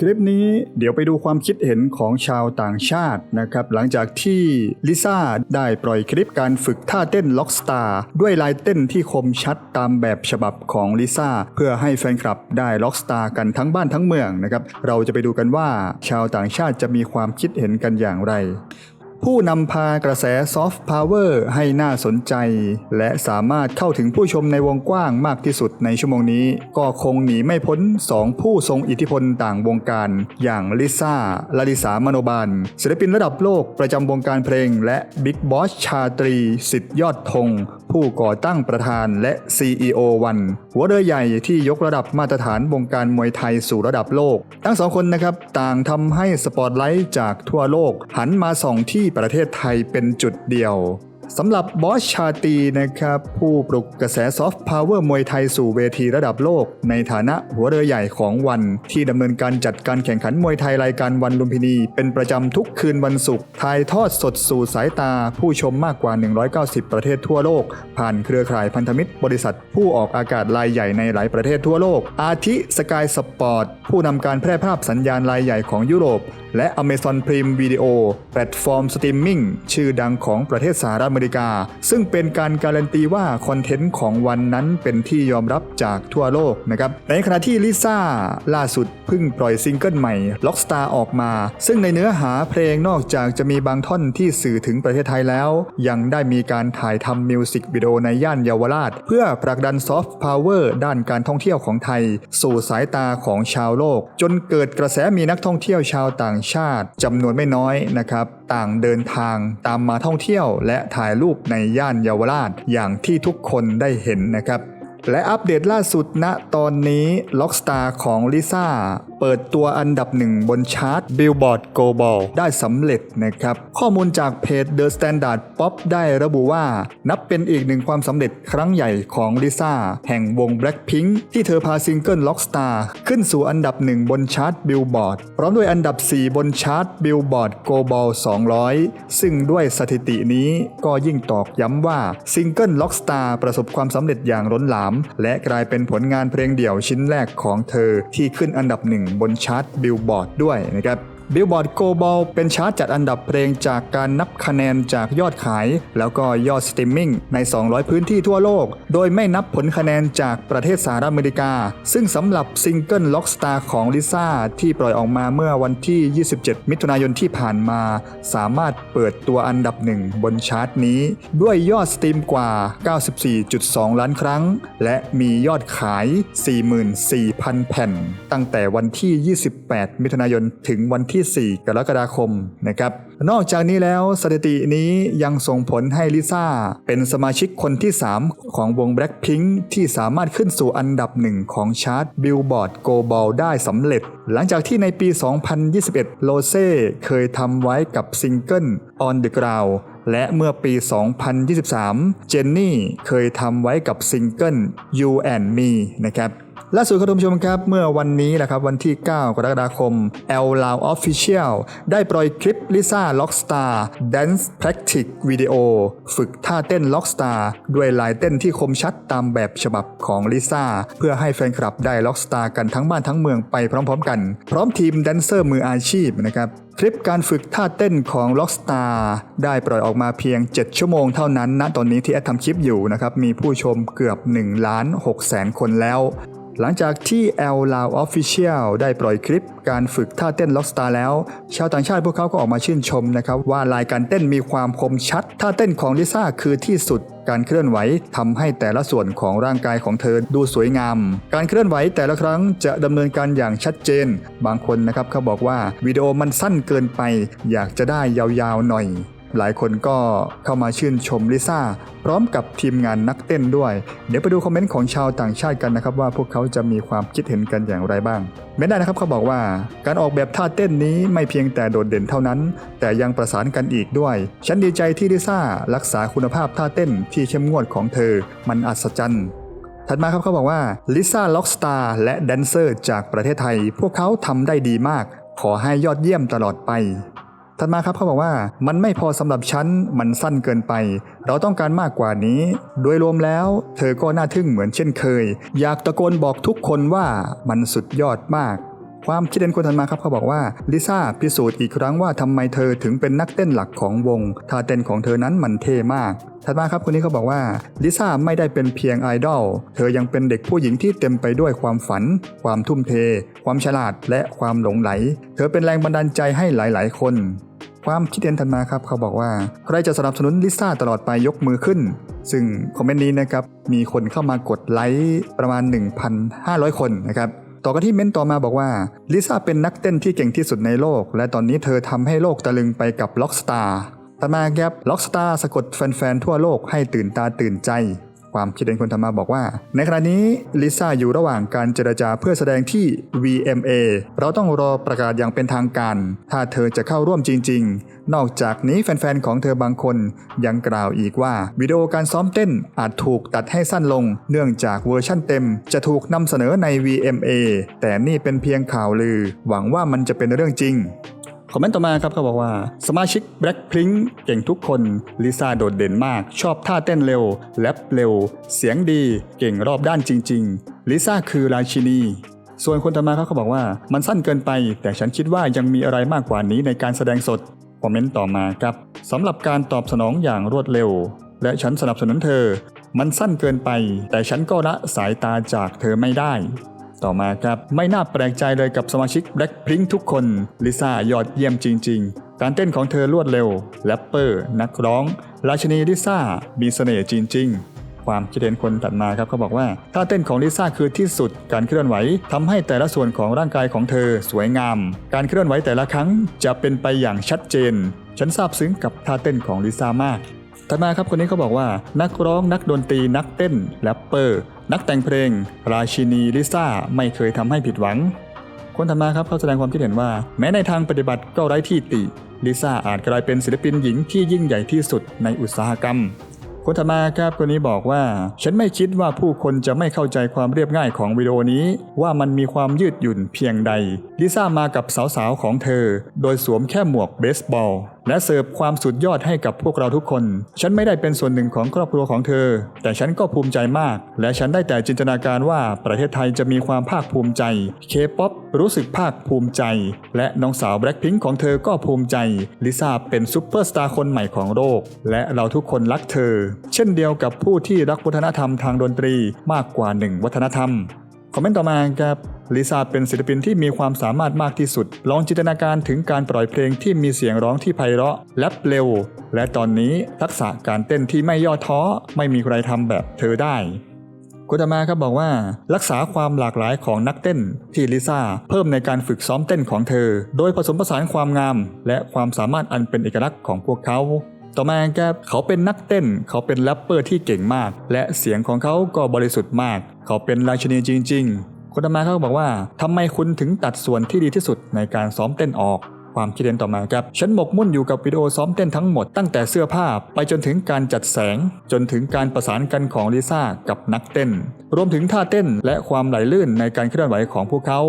คลิปนี้เดี๋ยวไปดูความคิดเห็นของชาวต่างชาตินะครับ หลังจากที่ลิซ่าได้ปล่อยคลิปการฝึกท่าเต้นล็อกสตาร์ด้วยลายเต้นที่คมชัดตามแบบฉบับของลิซ่าเพื่อให้แฟนคลับได้ล็อกสตาร์กันทั้งบ้านทั้งเมืองนะครับ เราจะไปดูกันว่าชาวต่างชาติจะมีความคิดเห็นกันอย่างไร ผู้นำพากระแสซอฟต์พาวเวอร์ให้น่าสนใจ และสามารถเข้าถึงผู้ชมในวงกว้างมากที่สุดในชั่วโมงนี้ ก็คงหนีไม่พ้น 2 ผู้ทรงอิทธิพลต่างวงการ อย่างลิซ่าลาลิสามโนบาลศิลปินระดับโลกประจำวงการเพลง และบิ๊กบอสชาตรี สิทธิยอดธงผู้ก่อตั้งประธานและ CEO วัน หัวเรือใหญ่ที่ยกระดับมาตรฐานวงการมวยไทยสู่ระดับโลก ทั้งสองคนนะครับต่างทำให้สปอตไลท์จากทั่วโลก หันมาส่องที่ประเทศไทยเป็นจุดเดียว สำหรับบอสชาตีนะครับผู้ปลุกกระแสซอฟต์พาวเวอร์มวยไทยสู่เวทีระดับโลก ในฐานะหัวเรือใหญ่ของวัน ที่ดำเนินการจัดการแข่งขันมวยไทยรายการวันลุมพินี เป็นประจำทุกคืนวันศุกร์ถ่ายทอดสดสู่สายตา ผู้ชมมากกว่า 190 ประเทศทั่วโลก ผ่านเครือข่ายพันธมิตร บริษัท ผู้ออกอากาศรายใหญ่ในหลายประเทศทั่วโลก อาทิสกายสปอร์ตผู้นำการแพร่ภาพสัญญาณรายใหญ่ของยุโรป และ Amazon Prime Video แพลตฟอร์มสตรีมมิ่งชื่อดังของประเทศสหรัฐอเมริกา ซึ่งเป็นการการันตีว่าคอนเทนต์ของวันนั้นเป็นที่ยอมรับจากทั่วโลกนะครับในขณะที่ลิซ่าล่าสุดเพิ่งปล่อยซิงเกิลใหม่ Lockstar ออกมา ซึ่งในเนื้อหาเพลงนอกจากจะมีบางท่อนที่สื่อถึงประเทศไทยแล้ว ยังได้มีการถ่ายทำมิวสิกวิดีโอในย่านเยาวราช เพื่อผลักดันซอฟต์พาวเวอร์ด้านการท่องเที่ยวของไทย สู่สายตาของชาวโลก จนเกิดกระแสมีนักท่องเที่ยวชาวต่างชาติจำนวนไม่น้อยนะครับ ต่างเดินทางตามมาท่องเที่ยว และถ่ายรูปในย่านเยาวราชอย่างที่ทุกคนได้เห็นนะครับและอัปเดตล่าสุดณตอนนี้ล็อกสตาร์ของลิซ่า เปิดตัวอันดับหนึ่งบนชาร์ต Billboard Global ได้สำเร็จนะครับ ข้อมูลจากเพจ The Standard Pop ได้ระบุว่า นับเป็นอีกหนึ่งความสำเร็จครั้งใหญ่ของลิซ่าแห่งวง Blackpink ที่เธอพาซิงเกิล Lockstar ขึ้นสู่อันดับหนึ่งบนชาร์ต Billboard พร้อมด้วยอันดับ 4 บนชาร์ต Billboard Global 200 ซึ่งด้วยสถิตินี้ก็ยิ่งตอกย้ำว่าซิงเกิล Lockstar ประสบความสำเร็จอย่างล้นหลาม และกลายเป็นผลงานเพลงเดี่ยวชิ้นแรกของเธอที่ขึ้นอันดับหนึ่งบนชาร์ตบิลบอร์ดด้วยนะครับ บิลบอร์ดโกลบอลเป็นชาร์ตจัดอันดับเพลงจากการนับคะแนนจากยอดขาย แล้วก็ยอดสตรีมมิ่งใน 200 พื้นที่ทั่วโลก โดยไม่นับผลคะแนนจากประเทศสหรัฐอเมริกา ซึ่งสำหรับซิงเกิลล็อกสตาร์ของลิซ่าที่ปล่อยออกมาเมื่อวันที่ 27 มิถุนายนที่ผ่านมา สามารถเปิดตัวอันดับหนึ่งบนชาร์ตนี้ ด้วยยอดสตรีมกว่า 94.2 ล้านครั้ง และมียอดขาย 44,000 แผ่น ตั้งแต่วันที่ 28 มิถุนายนถึงวันที่ที่ 4 กรกฎาคมนะครับนอกจากนี้แล้วสถิตินี้ยังส่งผลให้ลิซ่าเป็นสมาชิกคนที่ 3 ของวง Blackpink ที่สามารถขึ้นสู่อันดับหนึ่งของชาร์ต Billboard Global ได้สำเร็จ หลังจากที่ในปี 2021 โลเซ่เคยทำไว้กับซิงเกิล On the Ground และเมื่อปี 2023 เจนนี่เคยทำไว้กับซิงเกิล You and Me นะครับ ล่าสุดครับท่านผู้ชมครับ เมื่อวันนี้แหละครับวันที่ 9 กรกฎาคม L l o u Official ได้ปล่อยคลิปลิซ่า Lockstar Dance Practice Video ฝึกท่าเต้น Lockstar ด้วยลายเต้นที่คมชัดตามแบบฉบับของลิซ่าเพื่อให้แฟนคลับได้ Lockstar กันทั้งบ้านทั้งเมืองไปพร้อมๆกัน พร้อมทีมแดนเซอร์มืออาชีพนะครับคลิปการฝึกท่าเต้นของ Lockstar ได้ปล่อยออกมาเพียง 7 ชั่วโมงเท่านั้นณตอนนี้ที่แอดทำคลิปอยู่นะครับมีผู้ชมเกือบ 1 ล้าน6แสนคนแล้ว หลังจากที่ L l o u Official ได้ปล่อยคลิปการฝึกท่าเต้น Lockstar แล้ว ชาวต่างชาติพวกเขาก็ออกมาชื่นชมนะครับว่าลายการเต้นมีความคมชัด ท่าเต้นของลิซ่าคือที่สุดการเคลื่อนไหวทำให้แต่ละส่วนของร่างกายของเธอดูสวยงาม การเคลื่อนไหวแต่ละครั้งจะดำเนินการอย่างชัดเจน บางคนนะครับเขาบอกว่าวิดีโอมันสั้นเกินไป อยากจะได้ยาวๆหน่อย หลายคนก็เข้ามาชื่นชมลิซ่าพร้อมกับทีมงานนักเต้นด้วย เดี๋ยวไปดูคอมเมนต์ของชาวต่างชาติกันนะครับว่าพวกเขาจะมีความคิดเห็นกันอย่างไรบ้างเม้นได้นะครับเขาบอกว่า การออกแบบท่าเต้นนี้ไม่เพียงแต่โดดเด่นเท่านั้น แต่ยังประสานกันอีกด้วย ฉันดีใจที่ลิซ่ารักษาคุณภาพท่าเต้นที่เข้มงวดของเธอ มันอัศจรรย์ถัดมาครับเขาบอกว่าลิซ่าล็อกสตาร์และแดนเซอร์จากประเทศไทย พวกเขาทำได้ดีมาก ขอให้ยอดเยี่ยมตลอดไป ถัดมาครับเขาบอกว่ามันไม่พอสำหรับฉันมันสั้นเกินไป เราต้องการมากกว่านี้ โดยรวมแล้ว เธอก็น่าทึ่งเหมือนเช่นเคย อยากตะโกนบอกทุกคนว่ามันสุดยอดมาก ความคิดเห็นคนถัดมาครับเขาบอกว่าลิซ่าพิสูจน์อีกครั้งว่าทำไมเธอถึงเป็นนักเต้นหลักของวงท่าเต้นของเธอนั้นมันเท่มากถัดมาครับคนนี้เขาบอกว่าลิซ่าไม่ได้เป็นเพียงไอดอลเธอยังเป็นเด็กผู้หญิงที่เต็มไปด้วยความฝัน ความทุ่มเท ความฉลาดและความหลงไหล เธอเป็นแรงบันดาลใจให้หลาย ๆ คน ความคิดเห็นถัดมาครับเขาบอกว่าใครจะสนับสนุนลิซ่าตลอดไปยกมือขึ้น ซึ่งคอมเมนต์นี้นะครับมีคนเข้ามากดไลค์ประมาณ 1,500 คนนะครับต่อกันที่เม้นต์ต่อมาบอกว่าลิซ่าเป็นนักเต้นที่เก่งที่สุดในโลก และตอนนี้เธอทำให้โลกตะลึงไปกับล็อกสตาร์ต่อมาครับล็อกสตาร์สะกดแฟนๆทั่วโลกให้ตื่นตาตื่นใจ ความคิดเห็นคนธรรมาบอกว่า ในขณะนี้ลิซ่าอยู่ระหว่างการเจรจาเพื่อแสดงที่ VMA เราต้องรอประกาศอย่างเป็นทางการ ถ้าเธอจะเข้าร่วมจริง ๆ นอกจากนี้แฟนๆของเธอบางคนยังกล่าวอีกว่า วิดีโอการซ้อมเต้นอาจถูกตัดให้สั้นลง เนื่องจากเวอร์ชั่นเต็ม จะถูกนำเสนอใน VMA แต่นี่เป็นเพียงข่าวลือ หวังว่ามันจะเป็นเรื่องจริง คอมเมนต์ต่อมาครับเขาบอกว่า สมาชิก Blackpink เก่งทุกคนลิซ่าโดดเด่นมาก ชอบท่าเต้นเร็ว แรปเร็ว เสียงดี เก่งรอบด้านจริง ๆ ลิซ่าคือราชินี ส่วนคนต่อมาเขาบอกว่า มันสั้นเกินไป แต่ฉันคิดว่ายังมีอะไรมากกว่านี้ในการแสดงสด คอมเมนต์ต่อมาครับสำหรับการตอบสนองอย่างรวดเร็ว และฉันสนับสนุนเธอ มันสั้นเกินไป แต่ฉันก็ละสายตาจากเธอไม่ได้ ต่อมาครับ ไม่น่าแปลกใจเลยกับสมาชิก Blackpink ทุกคนลิซ่ายอดเยี่ยมจริง ๆ การเต้นของเธอรวดเร็วแรปเปอร์ นักร้อง ราชินีลิซ่ามีเสน่ห์จริง ๆความคิดเห็นคนตัดมาครับเขาบอกว่าท่าเต้นของลิซ่าคือที่สุดการเคลื่อนไหวทำให้แต่ละส่วนของร่างกายของเธอสวยงาม การเคลื่อนไหวแต่ละครั้งจะเป็นไปอย่างชัดเจน ฉันซาบซึ้งกับท่าเต้นของลิซ่ามาก ถัดมาครับคนนี้เขาบอกว่า นักร้องนักดนตรีนักเต้นแรปเปอร์ นักแต่งเพลง ราชินีลิซ่าไม่เคยทำให้ผิดหวัง คนถัดมาครับเขาแสดงความคิดเห็นว่า แม้ในทางปฏิบัติก็ไร้ที่ติลิซ่าอาจกลายเป็นศิลปินหญิงที่ยิ่งใหญ่ที่สุดในอุตสาหกรรม คนถัดมาครับคนนี้บอกว่า ฉันไม่คิดว่าผู้คนจะไม่เข้าใจความเรียบง่ายของวิดีโอนี้ ว่ามันมีความยืดหยุ่นเพียงใดลิซ่ามากับสาวๆของเธอ โดยสวมแค่หมวกเบสบอล และเสิร์ฟความสุดยอดให้กับพวกเราทุกคน ฉันไม่ได้เป็นส่วนหนึ่งของครอบครัวของเธอ แต่ฉันก็ภูมิใจมาก และฉันได้แต่จินตนาการว่าประเทศไทยจะมีความภาคภูมิใจ เคป๊อปรู้สึกภาคภูมิใจ และน้องสาวแบล็คพิงค์ของเธอก็ภูมิใจ ลิซ่าเป็นซูเปอร์สตาร์คนใหม่ของโลก และเราทุกคนรักเธอ เช่นเดียวกับผู้ที่รักวัฒนธรรมทางดนตรีมากกว่าหนึ่งวัฒนธรรม อมเมนต์ต่อมาครับลิซ่าเป็นศิลปินที่มีความสามารถมากที่สุด ลองจินตนาการถึงการปล่อยเพลงที่มีเสียงร้องที่ไพเราะแรปเร็ว และตอนนี้ทักษะการเต้นที่ไม่ย่อท้อ ไม่มีใครทำแบบเธอได้กุตมาครับบอกว่า รักษาความหลากหลายของนักเต้นที่ลิซ่าเพิ่มในการฝึกซ้อมเต้นของเธอ โดยผสมผสานความงาม และความสามารถอันเป็นเอกลักษณ์ของพวกเขา ต่อมาครับเขาเป็นนักเต้น เขาเป็นแรปเปอร์ที่เก่งมาก และเสียงของเขาก็บริสุทธิ์มาก เขาเป็นราชินีจริง ๆ คนต่อมาเขาบอกว่าทำไมคุณถึงตัดส่วนที่ดีที่สุดในการซ้อมเต้นออกความคิดเห็นต่อมาครับ ฉันหมกมุ่นอยู่กับวิดีโอซ้อมเต้นทั้งหมดตั้งแต่เสื้อผ้าไปจนถึงการจัดแสง จนถึงการประสานกันของลิซ่ากับนักเต้น รวมถึงท่าเต้นและความไหลลื่นในการเคลื่อนไหวของพวกเขา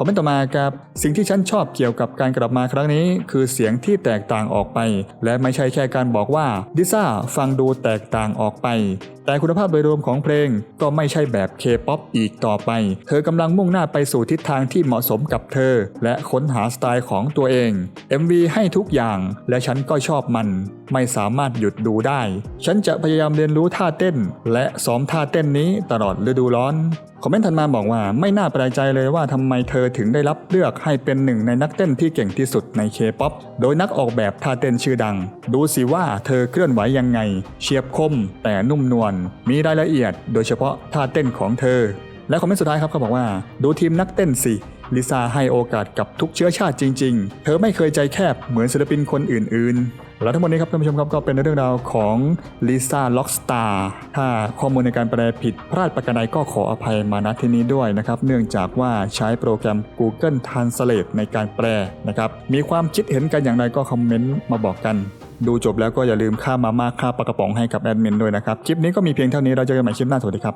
คอมเมนต์ต่อมาครับสิ่งที่ฉันชอบเกี่ยวกับการกลับมาครั้งนี้ คือเสียงที่แตกต่างออกไป และไม่ใช่แค่การบอกว่าดิซ่าฟังดูแตกต่างออกไป แต่คุณภาพโดยรวมของเพลงก็ไม่ใช่แบบเคป๊อปอีกต่อไป เธอกำลังมุ่งหน้าไปสู่ทิศทางที่เหมาะสมกับเธอ และค้นหาสไตล์ของตัวเอง MV ให้ทุกอย่างและฉันก็ชอบมัน ไม่สามารถหยุดดูได้ ฉันจะพยายามเรียนรู้ท่าเต้น และซ้อมท่าเต้นนี้ตลอดฤดูร้อนคอมเมนต์ถัดมาบอกว่าไม่น่าแปลกใจเลยว่าทำไมเธอถึงได้รับเลือกให้เป็นหนึ่งในนักเต้นที่เก่งที่สุดในเคป๊อปโดยนักออกแบบท่าเต้นชื่อดัง ดูสิว่าเธอเคลื่อนไหวยังไง เฉียบคมแต่นุ่มนวลมีรายละเอียด โดยเฉพาะท่าเต้นของเธอ และคอมเมนต์สุดท้ายครับเขาบอกว่า ดูทีมนักเต้นสิลิซ่าให้โอกาสกับทุกเชื้อชาติจริง ๆ เธอไม่เคยใจแคบเหมือนศิลปินคนอื่น ๆ และทั้งหมดนี้ครับท่านผู้ชมครับก็เป็นเรื่องราวของลิซ่าล็อกสตาร์ถ้าข้อมูลในการแปลผิดพลาดประการใดก็ขออภัยมาณที่นี้ด้วยนะครับ เนื่องจากว่าใช้โปรแกรม Google Translate ในการแปลนะครับ มีความคิดเห็นกันอย่างไรก็คอมเมนต์มาบอกกัน ดูจบแล้วก็อย่าลืมค่ามาม่าค่าปลากระป๋องให้กับแอดมินด้วยนะครับ คลิปนี้ก็มีเพียงเท่านี้เราเจอกันใหม่คลิปหน้าสวัสดีครับ